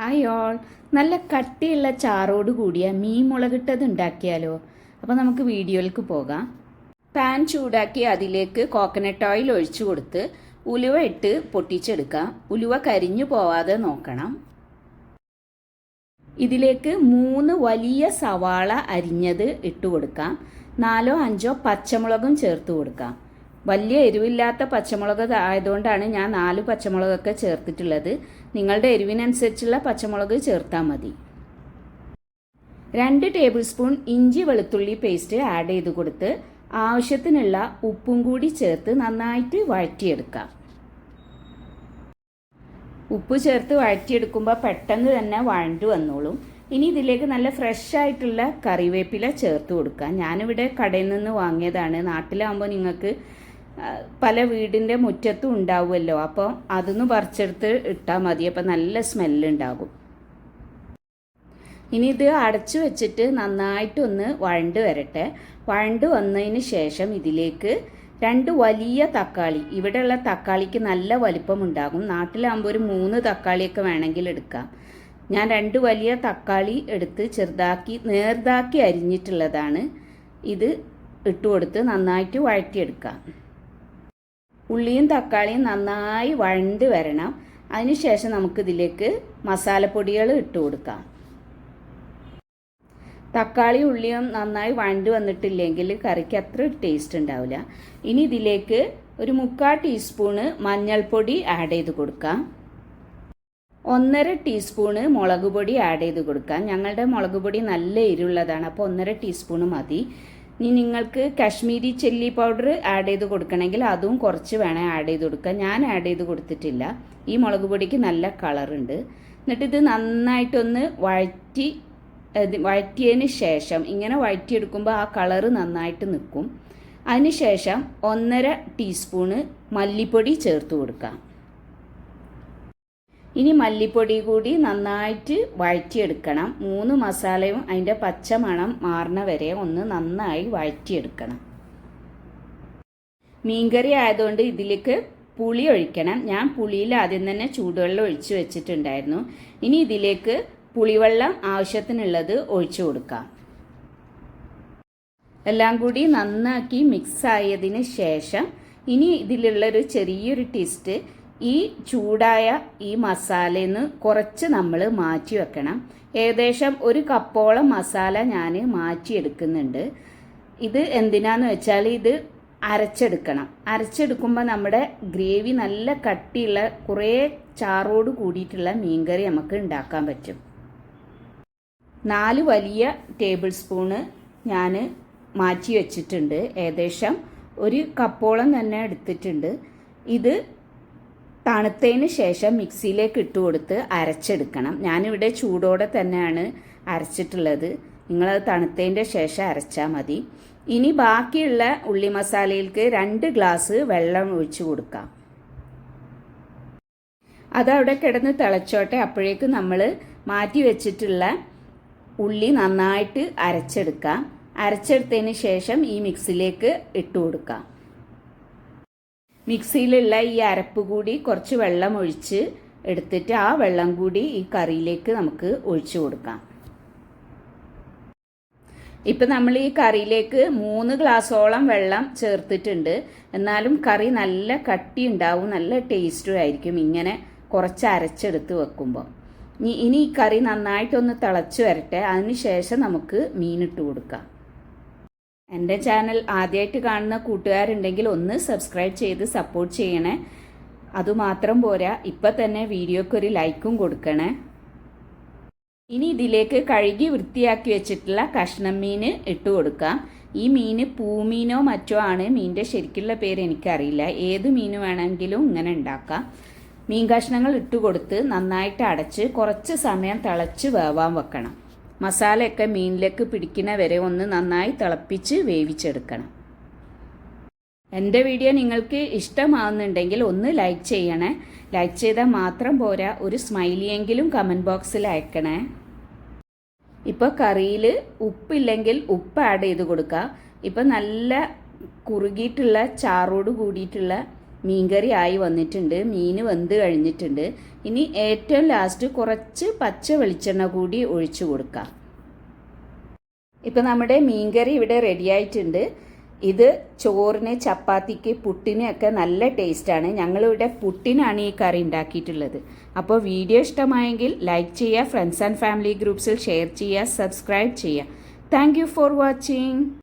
Hi all നല്ല കട്ടിയുള്ള ചാറോട് കൂടിയ മീൻ മുളകിട്ടത് ഉണ്ടാക്കിയാലോ? അപ്പോൾ നമുക്ക് വീഡിയോയിലേക്ക് പോകാം. പാൻ ചൂടാക്കി അതിലേക്ക് കോക്കനട്ട് ഓയിൽ ഒഴിച്ചു കൊടുത്ത് ഉലുവ ഇട്ട് പൊട്ടിച്ചെടുക്കാം. ഉലുവ കരിഞ്ഞു പോവാതെ നോക്കണം. ഇതിലേക്ക് മൂന്ന് വലിയ സവാള അരിഞ്ഞത് ഇട്ട് കൊടുക്കാം. നാലോ അഞ്ചോ പച്ചമുളകും ചേർത്ത് കൊടുക്കാം. വലിയ എരിവില്ലാത്ത പച്ചമുളക് ആയതുകൊണ്ടാണ് ഞാൻ നാല് പച്ചമുളകൊക്കെ ചേർത്തിട്ടുള്ളത്. നിങ്ങളുടെ എരിവിനനുസരിച്ചുള്ള പച്ചമുളക് ചേർത്താൽ മതി. രണ്ട് ടേബിൾ സ്പൂൺ ഇഞ്ചി വെളുത്തുള്ളി പേസ്റ്റ് ആഡ് ചെയ്ത് കൊടുത്ത് ആവശ്യത്തിനുള്ള ഉപ്പും കൂടി ചേർത്ത് നന്നായിട്ട് വഴറ്റിയെടുക്കാം. ഉപ്പ് ചേർത്ത് വഴറ്റിയെടുക്കുമ്പോൾ പെട്ടെന്ന് തന്നെ വഴണ്ടു വന്നോളും. ഇനി ഇതിലേക്ക് നല്ല ഫ്രഷ് ആയിട്ടുള്ള കറിവേപ്പില ചേർത്ത് കൊടുക്കാം. ഞാനിവിടെ കടയിൽ നിന്ന് വാങ്ങിയതാണ്. നാട്ടിലാകുമ്പോൾ നിങ്ങൾക്ക് പല വീടിന്റെ മുറ്റത്തും ഉണ്ടാവുമല്ലോ. അപ്പോൾ അതൊന്ന് പറിച്ചെടുത്ത് ഇട്ടാൽ മതി. അപ്പം നല്ല സ്മെല്ലുണ്ടാകും. ഇനി ഇത് അടച്ചു വെച്ചിട്ട് നന്നായിട്ടൊന്ന് വഴണ്ട് വരട്ടെ. വഴണ്ട് വന്നതിന് ശേഷം ഇതിലേക്ക് രണ്ട് വലിയ തക്കാളി. ഇവിടെയുള്ള തക്കാളിക്ക് നല്ല വലിപ്പം ഉണ്ടാകും നാട്ടിലാകുമ്പോൾ ഒരു മൂന്ന് തക്കാളിയൊക്കെ വേണമെങ്കിൽ എടുക്കാം. ഞാൻ രണ്ട് വലിയ തക്കാളി എടുത്ത് ചെറുതാക്കി നേർതാക്കി അരിഞ്ഞിട്ടുള്ളതാണ്. ഇത് ഇട്ടുകൊടുത്ത് നന്നായിട്ട് വഴറ്റിയെടുക്കാം. ഉള്ളിയും തക്കാളിയും നന്നായി വഴണ്ട് വരണം. അതിനുശേഷം നമുക്കിതിലേക്ക് മസാലപ്പൊടികൾ ഇട്ട് കൊടുക്കാം. തക്കാളി ഉള്ളിയും നന്നായി വഴണ്ട് വന്നിട്ടില്ലെങ്കിൽ കറിക്ക് അത്ര ടേസ്റ്റ് ഉണ്ടാവില്ല. ഇനി ഇതിലേക്ക് ഒരു മുക്കാൽ ടീസ്പൂണ് മഞ്ഞൾപ്പൊടി ആഡ് ചെയ്ത് കൊടുക്കാം. ഒന്നര ടീസ്പൂണ് മുളക് പൊടി ആഡ് ചെയ്ത് കൊടുക്കാം. ഞങ്ങളുടെ മുളക് പൊടി നല്ല എരിവുള്ളതാണ്. അപ്പോൾ ഒന്നര ടീസ്പൂണ് മതി. ഇനി നിങ്ങൾക്ക് കാശ്മീരി ചില്ലി പൗഡർ ആഡ് ചെയ്ത് കൊടുക്കണമെങ്കിൽ അതും കുറച്ച് വേണേൽ ആഡ് ചെയ്ത് കൊടുക്കുക ഞാൻ ആഡ് ചെയ്ത് കൊടുത്തിട്ടില്ല. ഈ മുളക് പൊടിക്ക് നല്ല കളറുണ്ട് എന്നിട്ട് ഇത് നന്നായിട്ടൊന്ന് വഴറ്റി വഴറ്റിയതിന് ശേഷം ഇങ്ങനെ വഴറ്റിയെടുക്കുമ്പോൾ ആ കളറ് നന്നായിട്ട് നിൽക്കും. അതിന് ശേഷം ഒന്നര ടീസ്പൂണ് മല്ലിപ്പൊടി ചേർത്ത് കൊടുക്കാം. ഇനി മല്ലിപ്പൊടി കൂടി നന്നായിട്ട് വഴറ്റിയെടുക്കണം. മൂന്ന് മസാലയും അതിന്റെ പച്ചമണം മാറണ വരെ ഒന്ന് നന്നായി വഴറ്റിയെടുക്കണം. മീൻകറി ആയതുകൊണ്ട് ഇതിലേക്ക് പുളി ഒഴിക്കണം. ഞാൻ പുളിയിൽ ആദ്യം തന്നെ ചൂടുവെള്ളം ഒഴിച്ചു വെച്ചിട്ടുണ്ടായിരുന്നു. ഇനി ഇതിലേക്ക് പുളിവെള്ളം ആവശ്യത്തിനുള്ളത് ഒഴിച്ചു കൊടുക്കാം. എല്ലാം കൂടി നന്നാക്കി മിക്സ് ആയതിന് ശേഷം ഇനി ഇതിലുള്ളൊരു ചെറിയൊരു ടേസ്റ്റ് ഈ ചൂടായ ഈ മസാലയിൽ നിന്ന് കുറച്ച് നമ്മൾ മാറ്റി വെക്കണം. ഏകദേശം ഒരു കപ്പോളം മസാല ഞാൻ മാറ്റിയെടുക്കുന്നുണ്ട്. ഇത് എന്തിനാന്ന് വെച്ചാൽ ഇത് അരച്ചെടുക്കണം. അരച്ചെടുക്കുമ്പോൾ നമ്മുടെ ഗ്രേവി നല്ല കട്ടിയുള്ള കുറേ ചാറോട് കൂടിയിട്ടുള്ള മീൻകറി നമുക്ക് ഉണ്ടാക്കാൻ പറ്റും. നാല് വലിയ ടേബിൾ സ്പൂണ് ഞാൻ മാറ്റി വെച്ചിട്ടുണ്ട്. ഏകദേശം ഒരു കപ്പോളം തന്നെ എടുത്തിട്ടുണ്ട്. ഇത് തണുത്തതിന് ശേഷം മിക്സിയിലേക്ക് ഇട്ട് കൊടുത്ത് അരച്ചെടുക്കണം. ഞാനിവിടെ ചൂടോടെ തന്നെയാണ് അരച്ചിട്ടുള്ളത്. നിങ്ങളത് തണുത്തതിന്റെ ശേഷം അരച്ചാൽ മതി. ഇനി ബാക്കിയുള്ള ഉള്ളി മസാലയിലേക്ക് രണ്ട് ഗ്ലാസ് വെള്ളം ഒഴിച്ചു കൊടുക്കാം. അതവിടെ കിടന്ന് തിളച്ചോട്ടെ. അപ്പോഴേക്ക് നമ്മൾ മാറ്റി വെച്ചിട്ടുള്ള ഉള്ളി നന്നായിട്ട് അരച്ചെടുക്കാം. അരച്ചെടുത്തതിന് ശേഷം ഈ മിക്സിലേക്ക് ഇട്ട് കൊടുക്കാം. മിക്സിയിലുള്ള ഈ അരപ്പ് കൂടി കുറച്ച് വെള്ളം ഒഴിച്ച് എടുത്തിട്ട് ആ വെള്ളം കൂടി ഈ കറിയിലേക്ക് നമുക്ക് ഒഴിച്ചു കൊടുക്കാം. ഇപ്പം നമ്മൾ ഈ കറിയിലേക്ക് മൂന്ന് ഗ്ലാസ്സോളം വെള്ളം ചേർത്തിട്ടുണ്ട്. എന്നാലും കറി നല്ല കട്ടി ഉണ്ടാവും നല്ല ടേസ്റ്റും ആയിരിക്കും ഇങ്ങനെ കുറച്ച് അരച്ചെടുത്ത് വെക്കുമ്പോൾ ഇനി ഈ കറി നന്നായിട്ടൊന്ന് തിളച്ച് വരട്ടെ. അതിന് ശേഷം നമുക്ക് മീനിട്ട് കൊടുക്കാം. എന്റെ ചാനൽ ആദ്യമായിട്ട് കാണുന്ന കൂട്ടുകാരുണ്ടെങ്കിൽ ഒന്ന് സബ്സ്ക്രൈബ് ചെയ്ത് സപ്പോർട്ട് ചെയ്യണേ. അതുമാത്രം പോരാ ഇപ്പം തന്നെ വീഡിയോക്ക് ഒരു ലൈക്കും കൊടുക്കണേ. ഇനി ഇതിലേക്ക് കഴുകി വൃത്തിയാക്കി വെച്ചിട്ടുള്ള കഷ്ണം മീൻ ഇട്ട് കൊടുക്കാം. ഈ മീൻ പൂമീനോ മറ്റോ ആണ് മീനിന്റെ ശരിക്കുള്ള പേര് എനിക്കറിയില്ല. ഏത് മീൻ വേണമെങ്കിലും ഇങ്ങനെ ഉണ്ടാക്കാം. മീൻ കഷ്ണങ്ങൾ ഇട്ട് കൊടുത്ത് നന്നായിട്ട് അടച്ച് കുറച്ച് സമയം തിളച്ച് വേവാൻ വെക്കണം. മസാലയൊക്കെ മീനിലേക്ക് പിടിക്കുന്ന വരെ ഒന്ന് നന്നായി തിളപ്പിച്ച് വേവിച്ചെടുക്കണം. എന്റെ വീഡിയോ നിങ്ങൾക്ക് ഇഷ്ടമാവുന്നുണ്ടെങ്കിൽ ഒന്ന് ലൈക്ക് ചെയ്യണേ. ലൈക്ക് ചെയ്താൽ മാത്രം പോരാ ഒരു സ്മൈലിയെങ്കിലും കമന്റ് ബോക്സിൽ അയക്കണേ. ഇപ്പോൾ കറിയിൽ ഉപ്പില്ലെങ്കിൽ ഉപ്പ് ആഡ് ചെയ്ത് കൊടുക്കുക. ഇപ്പം നല്ല കുറുകിയിട്ടുള്ള ചാറോട് കൂടിയിട്ടുള്ള മീൻകറി ആയി വന്നിട്ടുണ്ട് മീൻ വെന്ത് കഴിഞ്ഞിട്ടുണ്ട്. ഇനി ഏറ്റവും ലാസ്റ്റ് കുറച്ച് പച്ച വെളിച്ചെണ്ണ കൂടി ഒഴിച്ചു കൊടുക്കാം. ഇപ്പം നമ്മുടെ മീൻകറി ഇവിടെ റെഡി ആയിട്ടുണ്ട്. ഇത് ചോറിന് ചപ്പാത്തിക്ക് പുട്ടിനൊക്കെ നല്ല ടേസ്റ്റാണ് ഞങ്ങളിവിടെ പുട്ടിനാണ് ഈ കറി ഉണ്ടാക്കിയിട്ടുള്ളത്. അപ്പോൾ വീഡിയോ ഇഷ്ടമായെങ്കിൽ ലൈക്ക് ചെയ്യുക ഫ്രണ്ട്സ് ആൻഡ് ഫാമിലി ഗ്രൂപ്പ്സിൽ ഷെയർ ചെയ്യുക സബ്സ്ക്രൈബ് ചെയ്യുക. Thank for watching